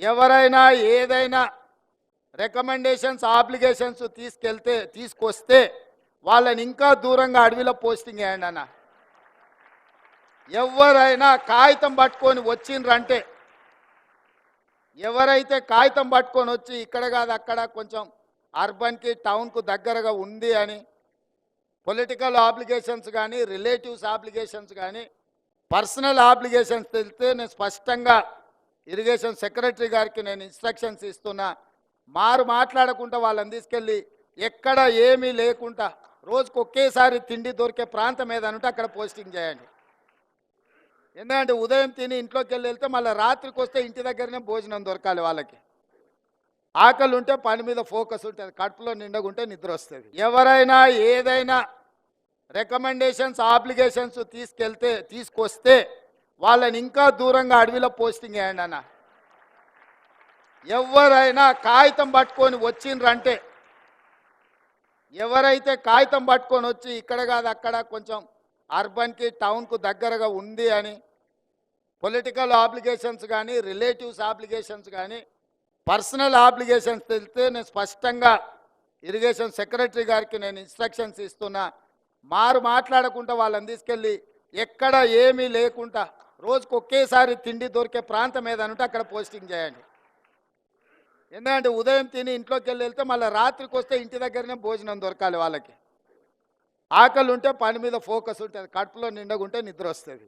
ఎవరైనా ఏదైనా recommendations applications తీసుకెళ్తే తీసుకొస్తే వాళ్ళని ఇంకా దూరంగా అడవిలో పోస్టింగ్ వేయండి అన్న. ఎవరైనా కాగితం పట్టుకొని వచ్చిండ్రంటే ఎవరైతే కాగితం పట్టుకొని వచ్చి ఇక్కడ కాదు అక్కడ కొంచెం అర్బన్కి టౌన్కు దగ్గరగా ఉంది అని పొలిటికల్ అప్లికేషన్స్ కానీ రిలేటివ్స్ అప్లికేషన్స్ కానీ పర్సనల్ అప్లికేషన్స్ తెలిస్తే నేను స్పష్టంగా ఇరిగేషన్ సెక్రటరీ గారికి నేను ఇన్స్ట్రక్షన్స్ ఇస్తున్నా. మారు మాట్లాడకుండా వాళ్ళని తీసుకెళ్ళి ఎక్కడ ఏమీ లేకుండా రోజుకు ఒకేసారి తిండి దొరికే ప్రాంతం ఏదనుంటే అక్కడ పోస్టింగ్ చేయండి. ఎందుకంటే ఉదయం తిని ఇంట్లోకి వెళ్ళి వెళ్తే మళ్ళీ రాత్రికి వస్తే ఇంటి దగ్గరనే భోజనం దొరకాలి వాళ్ళకి. ఆకలి ఉంటే పని మీద ఫోకస్ ఉంటుంది కడుపులో నిండగుంటే నిద్ర వస్తుంది. ఎవరైనా ఏదైనా రికమెండేషన్స్ ఆబ్లిగేషన్స్ తీసుకెళ్తే తీసుకొస్తే వాళ్ళని ఇంకా దూరంగా అడవిలో పోస్టింగ్ వేయండి అన్న. ఎవరైనా కాగితం పట్టుకొని వచ్చిండ్రంటే ఎవరైతే కాగితం పట్టుకొని వచ్చి ఇక్కడ కాదు అక్కడ కొంచెం అర్బన్కి టౌన్కు దగ్గరగా ఉంది అని పొలిటికల్ ఆబ్లిగేషన్స్ కానీ రిలేటివ్స్ ఆబ్లిగేషన్స్ కానీ పర్సనల్ ఆబ్లిగేషన్స్ తెలిస్తే నేను స్పష్టంగా ఇరిగేషన్ సెక్రటరీ గారికి నేను ఇన్స్ట్రక్షన్స్ ఇస్తున్నా. మారు మాట్లాడకుండా వాళ్ళని తీసుకెళ్ళి ఎక్కడ ఏమీ లేకుండా రోజుకు ఒకేసారి తిండి దొరికే ప్రాంతం ఏదనుంటే అక్కడ పోస్టింగ్ చేయండి. ఎందుకంటే ఉదయం తిని ఇంట్లోకి వెళ్ళి వెళ్తే మళ్ళీ రాత్రికి వస్తే ఇంటి దగ్గరనే భోజనం దొరకాలి వాళ్ళకి. ఆకలి ఉంటే పని మీద ఫోకస్ ఉంటుంది. కడుపులో నిండగుంటే నిద్ర వస్తుంది